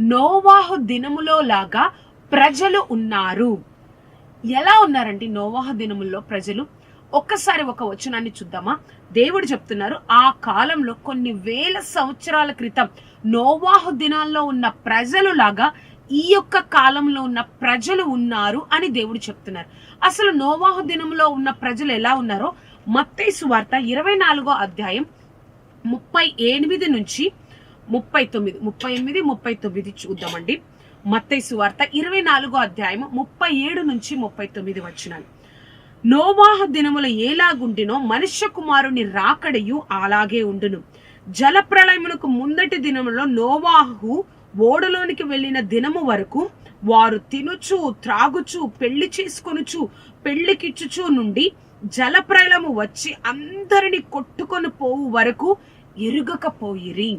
నోవాహు దినములో లాగా ప్రజలు ఉన్నారు. ఎలా ఉన్నారండి నోవాహు దినముల్లో ప్రజలు? ఒక్కసారి ఒక వచనాన్ని చూద్దామా? దేవుడు చెప్తున్నారు ఆ కాలంలో కొన్ని వేల సంవత్సరాల క్రితం నోవాహు దినాల్లో ఉన్న ప్రజలు లాగా ఈ యొక్క కాలంలో ఉన్న ప్రజలు ఉన్నారు అని దేవుడు చెప్తున్నారు. అసలు నోవాహు దినంలో ఉన్న ప్రజలు ఎలా ఉన్నారో? మత్తైసు వార్త ఇరవై నాలుగో అధ్యాయం ముప్పై ఎనిమిది నుంచి ముప్పై తొమ్మిది ముప్పై ఎనిమిది ముప్పై తొమ్మిది చూద్దామండి. మత్తైసు సువార్త ఇరవై నాలుగో అధ్యాయం ముప్పై ఏడు నుంచి ముప్పై తొమ్మిది వచ్చినాను నోవాహ దినముల ఏలాగుండినో మనుష్య కుమారుని రాకడయు అలాగే ఉండును. జలప్రళయమునకు ముందటి దినములో నోవాహు ఓడలోనికి వెళ్ళిన దినము వరకు వారు తినుచు త్రాగుచు పెళ్ళి చేసుకొనుచు పెళ్ళికిచ్చుచు నుండి జలప్రలయము వచ్చి అందరిని కొట్టుకొని పోవు వరకు ఎరుగకపోయిరి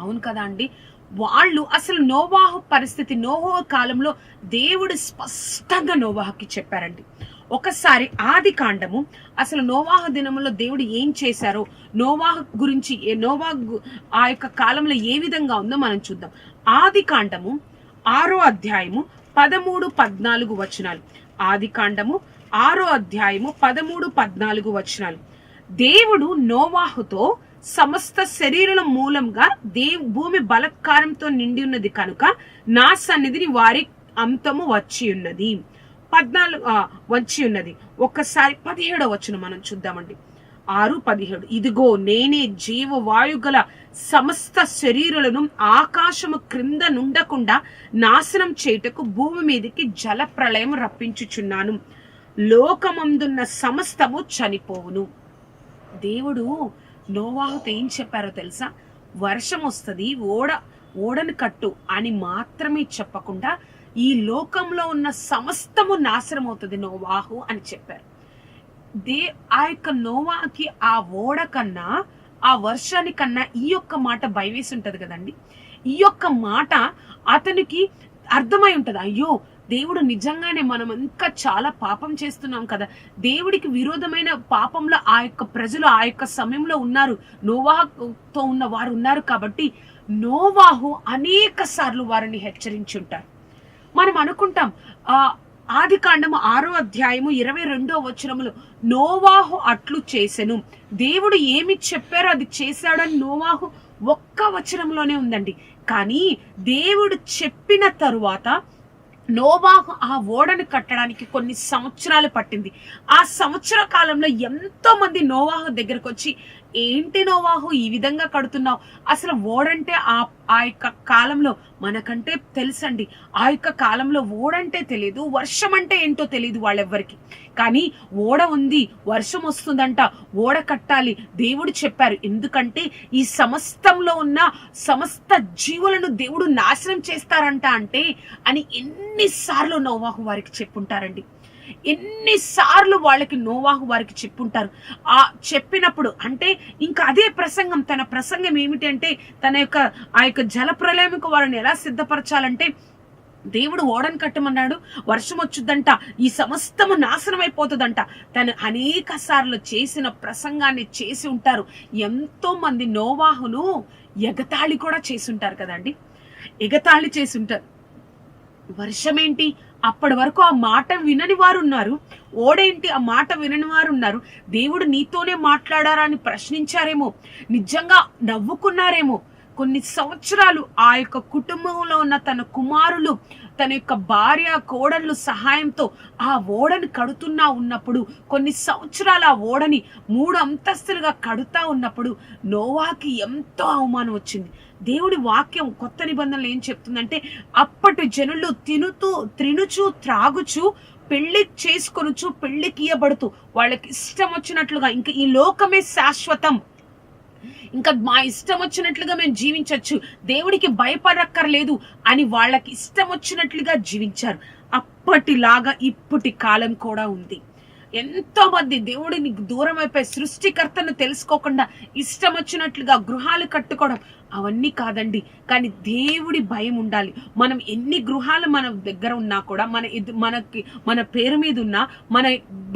అవును కదా అండి? వాళ్ళు అసలు నోవాహు పరిస్థితి నోహో కాలంలో దేవుడు స్పష్టంగా నోవాహుకి చెప్పారండి. ఒకసారి ఆది కాండము అసలు నోవాహ దినములో దేవుడు ఏం చేశారో నోవాహ గురించి ఏ- గు- ఆ యొక్క కాలంలో ఏ విధంగా ఉందో మనం చూద్దాం. ఆది కాండము ఆరో అధ్యాయము పదమూడు పద్నాలుగు వచనాలు. ఆది కాండము ఆరో అధ్యాయము పదమూడు పద్నాలుగు వచనాలు. దేవుడు నోవాహుతో సమస్త శరీరుల మూలంగా దేవ్ భూమి బలత్కారంతో నిండి ఉన్నది కనుక నా సన్నిధిని వారి అంతము వచ్చి ఉన్నది. పద్నాలుగు వచ్చి ఉన్నది. ఒక్కసారి పదిహేడో వచ్చును మనం చూద్దామండి. ఆరు పదిహేడు. ఇదిగో నేనే జీవ వాయుగల సమస్త శరీరులను ఆకాశము క్రింద నుండకుండా నాశనం చేయుటకు భూమి మీదకి జల ప్రళయం రప్పించుచున్నాను. లోకమందున్న సమస్తము చనిపోవును. దేవుడు నోవాహుతో ఏం చెప్పారో తెలుసా? వర్షం వస్తుంది ఓడ ఓడను కట్టు అని మాత్రమే చెప్పకుండా ఈ లోకంలో ఉన్న సమస్తము నాశనం అవుతుంది నోవాహు అని చెప్పారు. దే ఆ యొక్క నోవాకి ఆ ఓడ కన్నా ఆ వర్షాని కన్నా ఈ యొక్క మాట భయవేసి ఉంటుంది కదండి. ఈ యొక్క మాట అతనికి అర్థమై ఉంటుంది. అయ్యో దేవుడు నిజంగానే మనం ఇంకా చాలా పాపం చేస్తున్నాం కదా. దేవుడికి విరోధమైన పాపంలో ఆ యొక్క ప్రజలు ఆ యొక్క సమయంలో ఉన్నారు. నోవాహతో ఉన్న వారు ఉన్నారు కాబట్టి నోవాహు అనేక సార్లు వారిని హెచ్చరించి ఉంటారు మనం అనుకుంటాం ఆ ఆది కాండము ఆరో అధ్యాయము ఇరవై రెండో వచనములు నోవాహు అట్లు చేసెను. దేవుడు ఏమి చెప్పారో అది చేశాడని నోవాహు ఒక్క వచనంలోనే ఉందండి. కానీ దేవుడు చెప్పిన తరువాత నోవాహు ఆ ఓడను కట్టడానికి కొన్ని సంవత్సరాలు పట్టింది. ఆ సంవత్సర కాలంలో ఎంతో మంది నోవాహు దగ్గరకు వచ్చి ఏంటి నోవాహు ఈ విధంగా కడుతున్నావు? అసలు ఓడంటే ఆ ఆ యొక్క కాలంలో మనకంటే తెలుసండి. ఆ యొక్క కాలంలో ఓడంటే తెలియదు వర్షం అంటే ఏంటో తెలియదు వాళ్ళెవ్వరికి. కానీ ఓడ ఉంది వర్షం వస్తుందంట ఓడ కట్టాలి దేవుడు చెప్పారు. ఎందుకంటే ఈ సమస్తంలో ఉన్న సమస్త జీవులను దేవుడు నాశనం చేస్తారంట అంటే అని ఎన్నిసార్లు నోవాహు వారికి చెప్పుంటారండి. ఎన్నిసార్లు వాళ్ళకి నోవాహు వారికి చెప్పుంటారు. ఆ చెప్పినప్పుడు అంటే ఇంకా అదే ప్రసంగం తన ప్రసంగం ఏమిటి అంటే తన యొక్క ఆ యొక్క జల వారిని ఎలా సిద్ధపరచాలంటే దేవుడు ఓడను కట్టమన్నాడు వర్షం వచ్చుద్దంట ఈ సమస్తము నాశనం అయిపోతుందంట. తను అనేక సార్లు చేసిన ప్రసంగాన్ని చేసి ఉంటారు. ఎంతో మంది నోవాహును ఎగతాళి కూడా చేసి ఉంటారు కదండి. ఎగతాళి చేసి ఉంటారు. వర్షమేంటి? అప్పటి వరకు ఆ మాట వినని వారు ఉన్నారు ఓడేంటి? ఆ మాట వినని వారు ఉన్నారు దేవుడు నీతోనే మాట్లాడారా అని ప్రశ్నించారేమో. నిజంగా నవ్వుకున్నారేమో. కొన్ని సంవత్సరాలు ఆ యొక్క కుటుంబంలో ఉన్న తన కుమారులు తన యొక్క భార్య కోడళ్ళు సహాయంతో ఆ ఓడని కడుతున్నా ఉన్నప్పుడు కొన్ని సంవత్సరాలు ఆ ఓడని మూడు అంతస్తులుగా కడుతా ఉన్నప్పుడు నోవాకి ఎంతో అవమానం వచ్చింది. దేవుడి వాక్యం కొత్త నిబంధనలు ఏం చెప్తుందంటే అప్పటి జనులు తినుతూ త్రినుచు త్రాగుచు పెళ్ళి చేసుకొనుచు పెళ్ళికి వాళ్ళకి ఇష్టం వచ్చినట్లుగా ఇంకా ఈ లోకమే శాశ్వతం. ఇంకా మా ఇష్టం వచ్చినట్లుగా మేము జీవించవచ్చు దేవుడికి భయపడక్కర్లేదు అని వాళ్ళకి ఇష్టం వచ్చినట్లుగా జీవించారు. అప్పటిలాగా ఇప్పటి కాలం కూడా ఉంది. ఎంతో మంది దేవుడిని దూరం అయిపోయి సృష్టికర్తను తెలుసుకోకుండా ఇష్టం వచ్చినట్లుగా గృహాలు కట్టుకోవడం అవన్నీ కాదండి. కానీ దేవుడి భయం ఉండాలి. మనం ఎన్ని గృహాలు మన దగ్గర ఉన్నా కూడా మన ఇది మనకి మన పేరు మీద ఉన్నా మన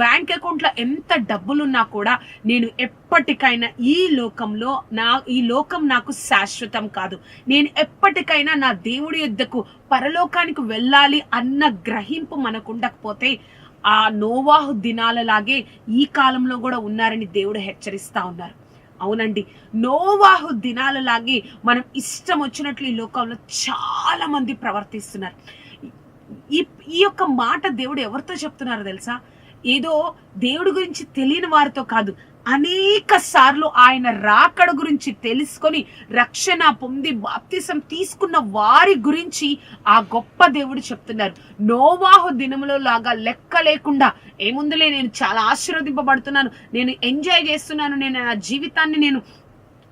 బ్యాంక్ అకౌంట్లో ఎంత డబ్బులున్నా కూడా నేను ఎప్పటికైనా ఈ లోకంలో నా ఈ లోకం నాకు శాశ్వతం కాదు. నేను ఎప్పటికైనా నా దేవుడి యొద్దకు పరలోకానికి వెళ్ళాలి అన్న గ్రహింపు మనకు ఉండకపోతే ఆ నోవాహు దినాలలాగే ఈ కాలంలో కూడా ఉన్నారని దేవుడు హెచ్చరిస్తా ఉన్నారు. అవునండి నోవాహు దినాలలాగే మనం ఇష్టం వచ్చినట్లు ఈ లోకంలో చాలా మంది ప్రవర్తిస్తున్నారు. ఈ ఈ యొక్క మాట దేవుడు ఎవరితో చెప్తున్నారు తెలుసా? ఏదో దేవుడి గురించి తెలియని వారితో కాదు అనేక సార్లు ఆయన రాకడ గురించి తెలుసుకొని రక్షణ పొంది బాప్తిసం తీసుకున్న వారి గురించి ఆ గొప్ప దేవుడు చెప్తున్నారు. నోవాహు దినములో లాగా లెక్క లేకుండా ఏముందులే నేను చాలా ఆశీర్వదింపబడుతున్నాను నేను ఎంజాయ్ చేస్తున్నాను నేను నా జీవితాన్ని నేను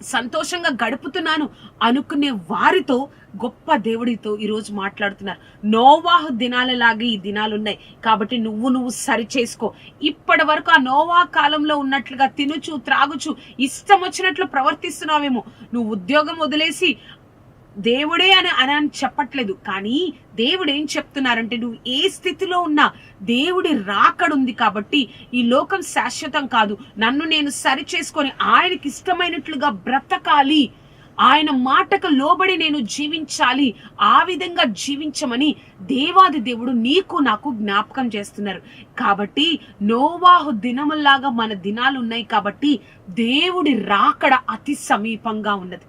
సంతోషంగా గడుపుతున్నాను అనుకునే వారితో గొప్ప దేవుడితో ఈరోజు మాట్లాడుతున్నారు. నోవాహు దినాలలాగే ఈ దినాలు ఉన్నాయి కాబట్టి నువ్వు నువ్వు సరి చేసుకో ఇప్పటి వరకు ఆ నోవా కాలంలో ఉన్నట్లుగా తినుచు త్రాగుచు ఇష్టం వచ్చినట్లు ప్రవర్తిస్తున్నావేమో. నువ్వు ఉద్యోగం వదిలేసి దేవుడే అని అని అని చెప్పట్లేదు. కానీ దేవుడు ఏం చెప్తున్నారంటే నువ్వు ఏ స్థితిలో ఉన్నా దేవుడి రాకడుంది కాబట్టి ఈ లోకం శాశ్వతం కాదు. నన్ను నేను సరి చేసుకొని ఆయనకి ఇష్టమైనట్లుగా బ్రతకాలి. ఆయన మాటకు లోబడి నేను జీవించాలి. ఆ విధంగా జీవించమని దేవాది దేవుడు నీకు నాకు జ్ఞాపకం చేస్తున్నారు. కాబట్టి నోవాహు దినముల్లాగా మన దినాలు ఉన్నాయి కాబట్టి దేవుడి రాకడ అతి సమీపంగా ఉన్నది.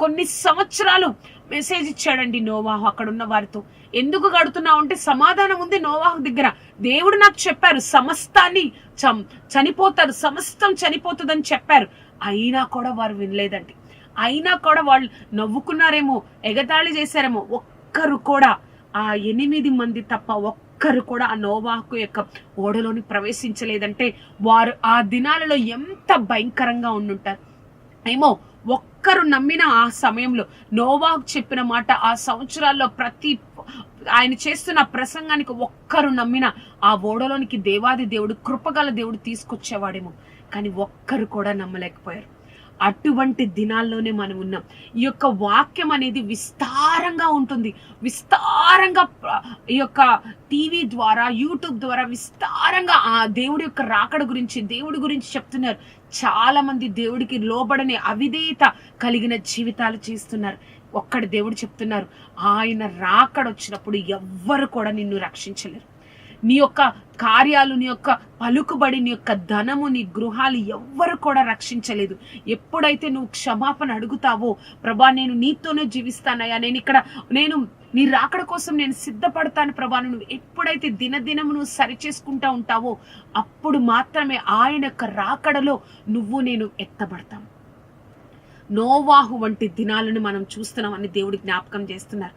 కొన్ని సంవత్సరాలు మెసేజ్ ఇచ్చాడండి నోవాహు అక్కడ ఉన్న వారితో. ఎందుకు గడుతున్నావు అంటే సమాధానం ఉంది నోవాహు దగ్గర. దేవుడు నాకు చెప్పారు సమస్తాన్ని చం చనిపోతారు సమస్తం చనిపోతుందని చెప్పారు. అయినా కూడా వారు వినలేదండి. అయినా కూడా వాళ్ళు నవ్వుకున్నారేమో ఎగతాళి చేశారేమో. ఒక్కరు కూడా ఆ ఎనిమిది మంది తప్ప ఒక్కరు కూడా ఆ నోవాహు యొక్క ఓడలోని ప్రవేశించలేదంటే వారు ఆ దినాలలో ఎంత భయంకరంగా ఉండుంటారు. ఏమో ఒక్క ఒక్కరు నమ్మిన ఆ సమయంలో నోవాహు చెప్పిన మాట ఆ సంవత్సరాల్లో ప్రతి ఆయన చేస్తున్న ప్రసంగానికి ఒక్కరు నమ్మిన ఆ ఓడలోనికి దేవాది దేవుడు కృపగల దేవుడు తీసుకొచ్చేవాడేమో. కానీ ఒక్కరు కూడా నమ్మలేకపోయారు. అటువంటి దినాల్లోనే మనం ఉన్నాం. ఈ యొక్క వాక్యం అనేది విస్తారంగా ఉంటుంది. విస్తారంగా ఈ యొక్క టీవీ ద్వారా యూట్యూబ్ ద్వారా విస్తారంగా ఆ దేవుడి యొక్క రాకడ గురించి దేవుడి గురించి చెప్తున్నారు. చాలా మంది దేవుడికి లోబడని అవిధేయత కలిగిన జీవితాలు చేస్తున్నారు. ఒక్కడి దేవుడు చెప్తున్నారు ఆయన రాకడొచ్చినప్పుడు ఎవ్వరు కూడా నిన్ను రక్షించలేరు. నీ యొక్క కార్యాలు నీ యొక్క పలుకుబడి నీ యొక్క ధనము నీ గృహాలు ఎవ్వరు కూడా రక్షించలేదు. ఎప్పుడైతే నువ్వు క్షమాపణ అడుగుతావో ప్రభా నేను నీతోనే జీవిస్తానయ్యా నేను ఇక్కడ నేను నీ రాకడ కోసం నేను సిద్ధపడతాను ప్రభా నువ్వు ఎప్పుడైతే దినదినము నువ్వు సరి చేసుకుంటా ఉంటావో అప్పుడు మాత్రమే ఆయన యొక్క రాకడలో నువ్వు నేను ఎత్తబడతాం. నోవాహు వంటి దినాలను మనం చూస్తున్నామని దేవుడి జ్ఞాపకం చేస్తున్నారు.